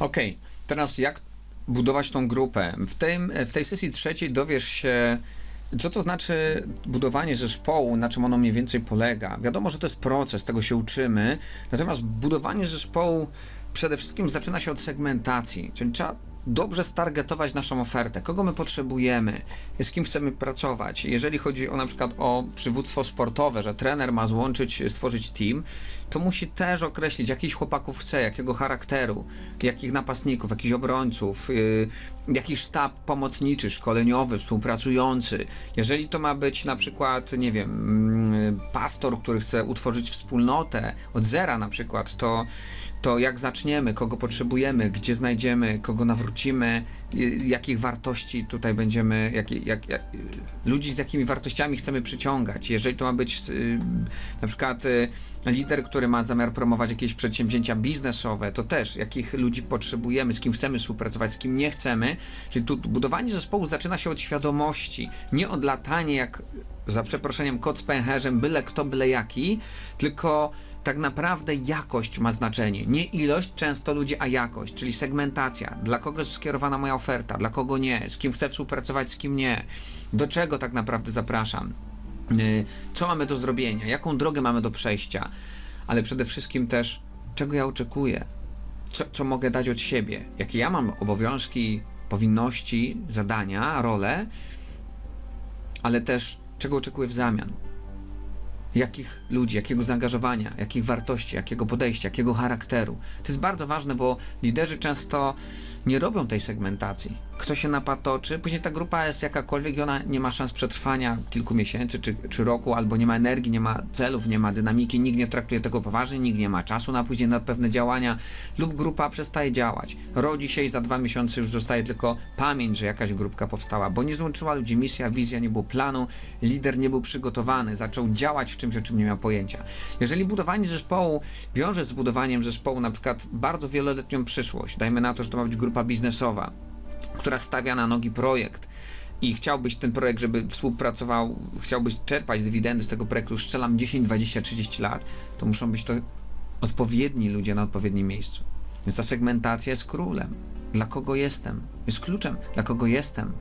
Okej, teraz jak budować tą grupę? W, tym, w tej sesji trzeciej dowiesz się, co to znaczy budowanie zespołu, na czym ono mniej więcej polega. Wiadomo, że to jest proces, tego się uczymy, natomiast budowanie zespołu przede wszystkim zaczyna się od segmentacji, czyli trzeba dobrze stargetować naszą ofertę, kogo my potrzebujemy, z kim chcemy pracować. Jeżeli chodzi o na przykład o przywództwo sportowe, że trener ma złączyć, stworzyć team, to musi też określić, jakich chłopaków chce, jakiego charakteru, jakich napastników, jakich obrońców, yy, jaki sztab pomocniczy, szkoleniowy, współpracujący. Jeżeli to ma być na przykład, nie wiem, yy, pastor, który chce utworzyć wspólnotę od zera na przykład, to, to jak zaczniemy, kogo potrzebujemy, gdzie znajdziemy, kogo nawrócimy, y, jakich wartości tutaj będziemy, jak, jak, jak, ludzi z jakimi wartościami chcemy przyciągać. Jeżeli to ma być y, na przykład y, lider, który ma zamiar promować jakieś przedsięwzięcia biznesowe, to też jakich ludzi potrzebujemy, z kim chcemy współpracować, z kim nie chcemy. Czyli tu budowanie zespołu zaczyna się od świadomości, nie od latania jak za przeproszeniem kot z pęcherzem, byle kto, byle jaki, tylko tak naprawdę jakość ma znaczenie. Nie ilość często ludzi, a jakość, czyli segmentacja. Dla kogo jest skierowana moja oferta, dla kogo nie, z kim chcę współpracować, z kim nie. Do czego tak naprawdę zapraszam. Y, co mamy do zrobienia, jaką drogę mamy do przejścia, ale przede wszystkim też, czego ja oczekuję, co, co mogę dać od siebie, jakie ja mam obowiązki, powinności, zadania, role, ale też czego oczekuję w zamian jakich ludzi, jakiego zaangażowania, jakich wartości, jakiego podejścia, jakiego charakteru. To jest bardzo ważne, bo liderzy często nie robią tej segmentacji. Kto się napatoczy, później ta grupa jest jakakolwiek i ona nie ma szans przetrwania kilku miesięcy czy, czy roku, albo nie ma energii, nie ma celów, nie ma dynamiki, nikt nie traktuje tego poważnie, nikt nie ma czasu na później na pewne działania, lub grupa przestaje działać. Rodzi się i za dwa miesiące już zostaje tylko pamięć, że jakaś grupka powstała, bo nie złączyła ludzi misja, wizja, nie było planu, lider nie był przygotowany, zaczął działać w czymś, o czym nie miał pojęcia. Jeżeli budowanie zespołu wiąże z budowaniem zespołu na przykład bardzo wieloletnią przyszłość, dajmy na to, że to ma być grupa biznesowa, która stawia na nogi projekt i chciałbyś ten projekt, żeby współpracował, chciałbyś czerpać dywidendy z tego projektu, strzelam 10, 20, 30 lat, to muszą być to odpowiedni ludzie na odpowiednim miejscu. Więc ta segmentacja jest królem. Dla kogo jestem? Jest kluczem. Dla kogo jestem?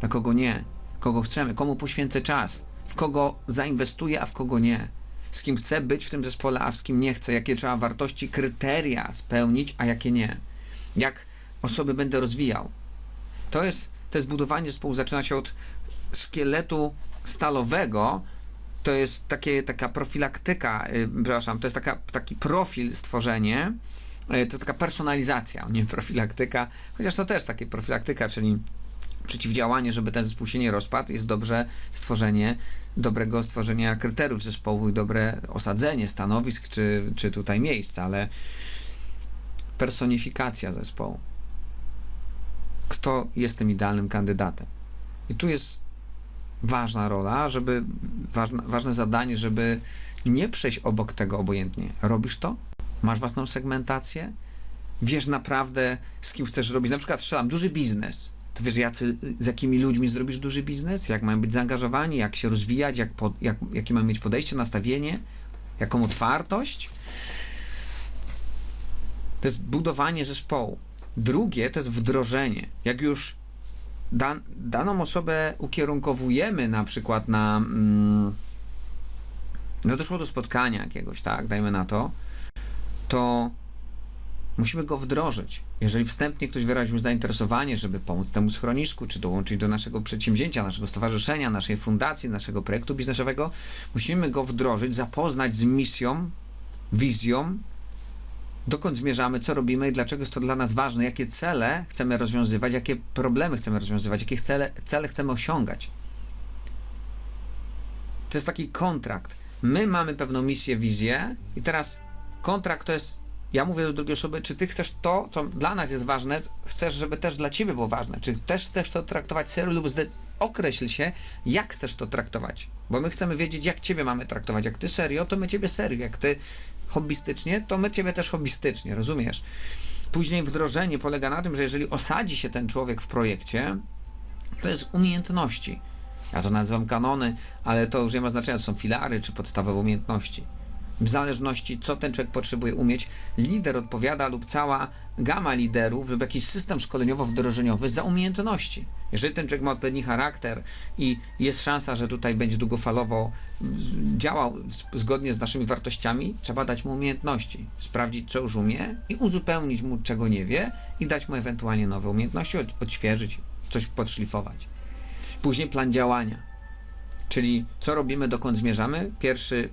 Dla kogo nie? Kogo chcemy? Komu poświęcę czas? W kogo zainwestuję, a w kogo nie? Z kim chcę być w tym zespole, a z kim nie chcę? Jakie trzeba wartości, kryteria spełnić, a jakie nie? Jak osoby będę rozwijał? To jest, to jest budowanie zespołu, zaczyna się od szkieletu stalowego, to jest takie, taka profilaktyka, yy, przepraszam, to jest taka, taki profil stworzenie, yy, to jest taka personalizacja, nie profilaktyka, chociaż to też takie profilaktyka, czyli przeciwdziałanie, żeby ten zespół się nie rozpadł, jest dobrze stworzenie dobrego stworzenia kryteriów zespołu i dobre osadzenie stanowisk czy, czy tutaj miejsca, ale personifikacja zespołu. Kto jest tym idealnym kandydatem? I tu jest ważna rola, żeby ważne, ważne zadanie, żeby nie przejść obok tego obojętnie. Robisz to? Masz własną segmentację? Wiesz naprawdę, z kim chcesz robić. Na przykład strzelam duży biznes to wiesz, jacy, z jakimi ludźmi zrobisz duży biznes, jak mają być zaangażowani, jak się rozwijać, jak, po, jak, jakie mają mieć podejście, nastawienie, jaką otwartość. To jest budowanie zespołu. Drugie to jest wdrożenie. Jak już dan, daną osobę ukierunkowujemy na przykład na. Mm, no doszło do spotkania jakiegoś, tak, dajmy na to, to Musimy go wdrożyć. Jeżeli wstępnie ktoś wyraził zainteresowanie, żeby pomóc temu schronisku, czy dołączyć do naszego przedsięwzięcia, naszego stowarzyszenia, naszej fundacji, naszego projektu biznesowego, musimy go wdrożyć, zapoznać z misją, wizją, dokąd zmierzamy, co robimy i dlaczego jest to dla nas ważne, jakie cele chcemy rozwiązywać, jakie problemy chcemy rozwiązywać, jakie cele, cele chcemy osiągać. To jest taki kontrakt. My mamy pewną misję, wizję i teraz kontrakt to jest ja mówię do drugiej osoby, czy ty chcesz to, co dla nas jest ważne, chcesz, żeby też dla ciebie było ważne, czy też chcesz to traktować serio lub zde- określ się, jak chcesz to traktować, bo my chcemy wiedzieć, jak ciebie mamy traktować, jak ty serio, to my ciebie serio, jak ty hobbystycznie, to my ciebie też hobbystycznie, rozumiesz? Później wdrożenie polega na tym, że jeżeli osadzi się ten człowiek w projekcie, to jest umiejętności. Ja to nazywam kanony, ale to już nie ma znaczenia, są filary czy podstawowe umiejętności. W zależności co ten człowiek potrzebuje umieć, lider odpowiada lub cała gama liderów lub jakiś system szkoleniowo-wdrożeniowy za umiejętności. Jeżeli ten człowiek ma odpowiedni charakter i jest szansa, że tutaj będzie długofalowo działał zgodnie z naszymi wartościami, trzeba dać mu umiejętności, sprawdzić co już umie i uzupełnić mu czego nie wie i dać mu ewentualnie nowe umiejętności, odświeżyć, coś podszlifować. Później plan działania, czyli co robimy, dokąd zmierzamy. Pierwszy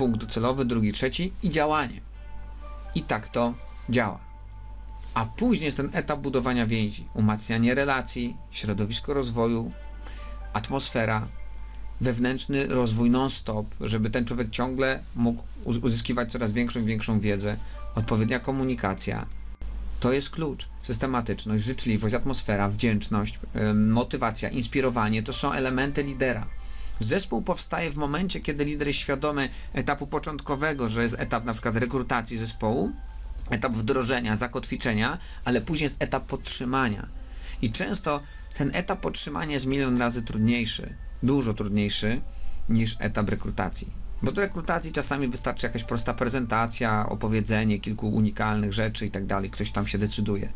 punkt docelowy, drugi, trzeci i działanie. I tak to działa. A później jest ten etap budowania więzi, umacnianie relacji, środowisko rozwoju, atmosfera, wewnętrzny rozwój non-stop, żeby ten człowiek ciągle mógł uzyskiwać coraz większą i większą wiedzę, odpowiednia komunikacja. To jest klucz. Systematyczność, życzliwość, atmosfera, wdzięczność, motywacja, inspirowanie to są elementy lidera. Zespół powstaje w momencie, kiedy lider jest świadomy etapu początkowego, że jest etap na przykład rekrutacji zespołu, etap wdrożenia, zakotwiczenia, ale później jest etap podtrzymania. I często ten etap podtrzymania jest milion razy trudniejszy, dużo trudniejszy niż etap rekrutacji. Bo do rekrutacji czasami wystarczy jakaś prosta prezentacja, opowiedzenie kilku unikalnych rzeczy i tak dalej, ktoś tam się decyduje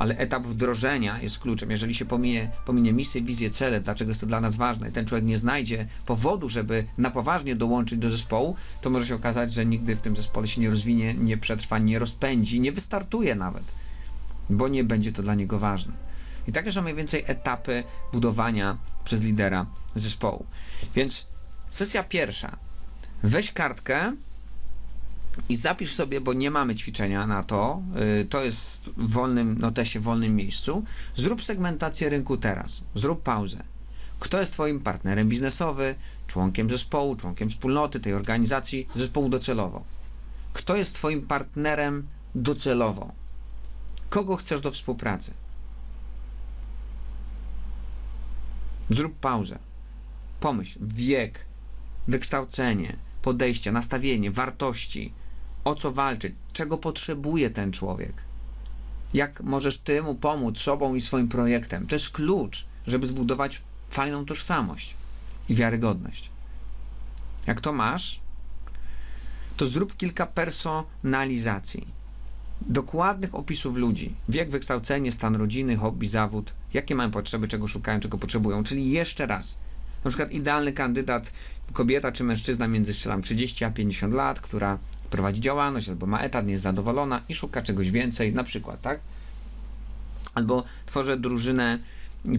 ale etap wdrożenia jest kluczem. Jeżeli się pominie, pominie misję, wizję, cele, dlaczego jest to dla nas ważne, i ten człowiek nie znajdzie powodu, żeby na poważnie dołączyć do zespołu, to może się okazać, że nigdy w tym zespole się nie rozwinie, nie przetrwa, nie rozpędzi, nie wystartuje nawet, bo nie będzie to dla niego ważne. I takie są mniej więcej etapy budowania przez lidera zespołu. Więc sesja pierwsza. Weź kartkę i zapisz sobie, bo nie mamy ćwiczenia na to, y, to jest w wolnym notesie, w wolnym miejscu. Zrób segmentację rynku teraz. Zrób pauzę. Kto jest Twoim partnerem biznesowym, członkiem zespołu, członkiem wspólnoty, tej organizacji, zespołu docelowo? Kto jest Twoim partnerem docelowo? Kogo chcesz do współpracy? Zrób pauzę. Pomyśl, wiek, wykształcenie, podejście, nastawienie, wartości, o co walczyć, czego potrzebuje ten człowiek. Jak możesz ty mu pomóc sobą i swoim projektem. To jest klucz, żeby zbudować fajną tożsamość i wiarygodność. Jak to masz, to zrób kilka personalizacji. Dokładnych opisów ludzi. Wiek, wykształcenie, stan rodziny, hobby, zawód, jakie mają potrzeby, czego szukają, czego potrzebują. Czyli jeszcze raz. Na przykład idealny kandydat, kobieta czy mężczyzna między 30 a 50 lat, która prowadzi działalność, albo ma etat, nie jest zadowolona i szuka czegoś więcej, na przykład, tak? Albo tworzę drużynę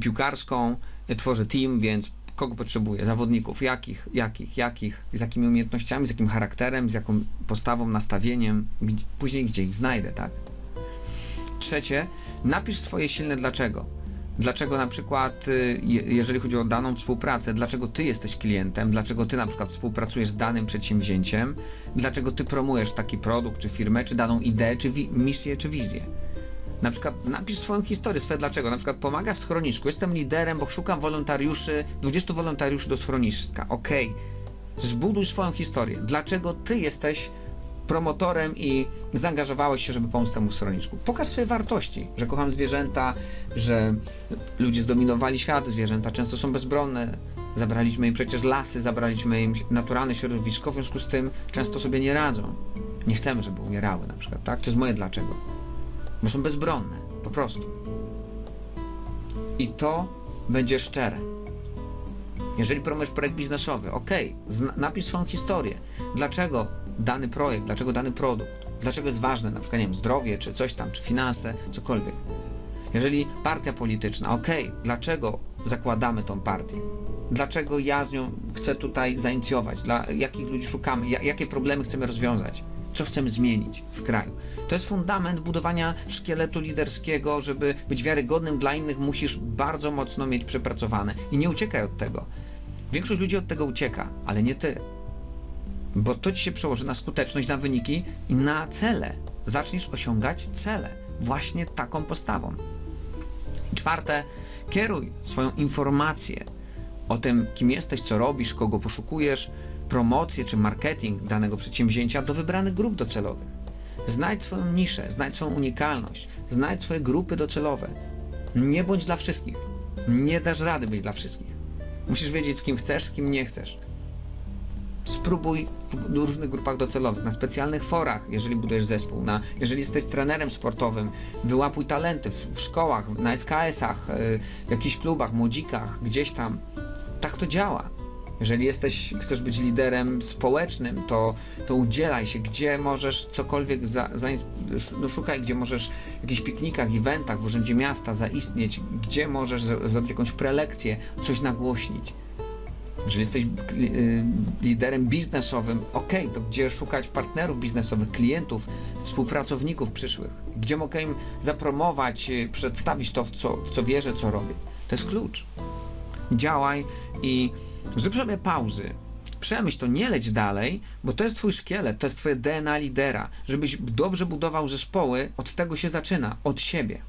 piłkarską, tworzę team, więc kogo potrzebuję? Zawodników, jakich, jakich, jakich, z jakimi umiejętnościami, z jakim charakterem, z jaką postawą, nastawieniem, gdzie, później gdzie ich znajdę, tak? Trzecie, napisz swoje silne dlaczego Dlaczego na przykład, y, jeżeli chodzi o daną współpracę, dlaczego ty jesteś klientem, dlaczego ty na przykład współpracujesz z danym przedsięwzięciem, dlaczego ty promujesz taki produkt, czy firmę, czy daną ideę, czy misję, czy wizję. Na przykład napisz swoją historię, swoje dlaczego. Na przykład pomagasz schroniszku, jestem liderem, bo szukam wolontariuszy, 20 wolontariuszy do schroniska. Okej, okay. zbuduj swoją historię. Dlaczego ty jesteś promotorem i zaangażowałeś się, żeby pomóc temu schroniczku. Pokaż swoje wartości, że kocham zwierzęta, że ludzie zdominowali świat, zwierzęta często są bezbronne, zabraliśmy im przecież lasy, zabraliśmy im naturalne środowisko, w związku z tym często sobie nie radzą. Nie chcemy, żeby umierały na przykład, tak? To jest moje dlaczego. Bo są bezbronne, po prostu. I to będzie szczere. Jeżeli promujesz projekt biznesowy, ok, napisz swoją historię. Dlaczego dany projekt, dlaczego dany produkt, dlaczego jest ważne, na przykład, nie wiem, zdrowie, czy coś tam, czy finanse, cokolwiek. Jeżeli partia polityczna, ok, dlaczego zakładamy tą partię? Dlaczego ja z nią chcę tutaj zainicjować? Dla jakich ludzi szukamy? Jakie problemy chcemy rozwiązać? Co chcemy zmienić w kraju? To jest fundament budowania szkieletu liderskiego, żeby być wiarygodnym dla innych, musisz bardzo mocno mieć przepracowane i nie uciekaj od tego. Większość ludzi od tego ucieka, ale nie ty bo to ci się przełoży na skuteczność, na wyniki i na cele. Zaczniesz osiągać cele właśnie taką postawą. I czwarte, kieruj swoją informację o tym, kim jesteś, co robisz, kogo poszukujesz, promocję czy marketing danego przedsięwzięcia do wybranych grup docelowych. Znajdź swoją niszę, znajdź swoją unikalność, znajdź swoje grupy docelowe. Nie bądź dla wszystkich. Nie dasz rady być dla wszystkich. Musisz wiedzieć, z kim chcesz, z kim nie chcesz. Spróbuj w różnych grupach docelowych, na specjalnych forach, jeżeli budujesz zespół, na, jeżeli jesteś trenerem sportowym, wyłapuj talenty w, w szkołach, na SKS-ach, y, w jakichś klubach, młodzikach, gdzieś tam. Tak to działa. Jeżeli jesteś, chcesz być liderem społecznym, to, to udzielaj się, gdzie możesz cokolwiek, za, za, no szukaj, gdzie możesz w jakichś piknikach, eventach w Urzędzie Miasta zaistnieć, gdzie możesz z- zrobić jakąś prelekcję, coś nagłośnić. Jeżeli jesteś y, liderem biznesowym, ok, to gdzie szukać partnerów biznesowych, klientów, współpracowników przyszłych? Gdzie mogę im zapromować, y, przedstawić to, w co, w co wierzę, co robię? To jest klucz. Działaj i zrób sobie pauzy. Przemyśl to, nie leć dalej, bo to jest twój szkielet, to jest twoje DNA lidera. Żebyś dobrze budował zespoły, od tego się zaczyna, od siebie.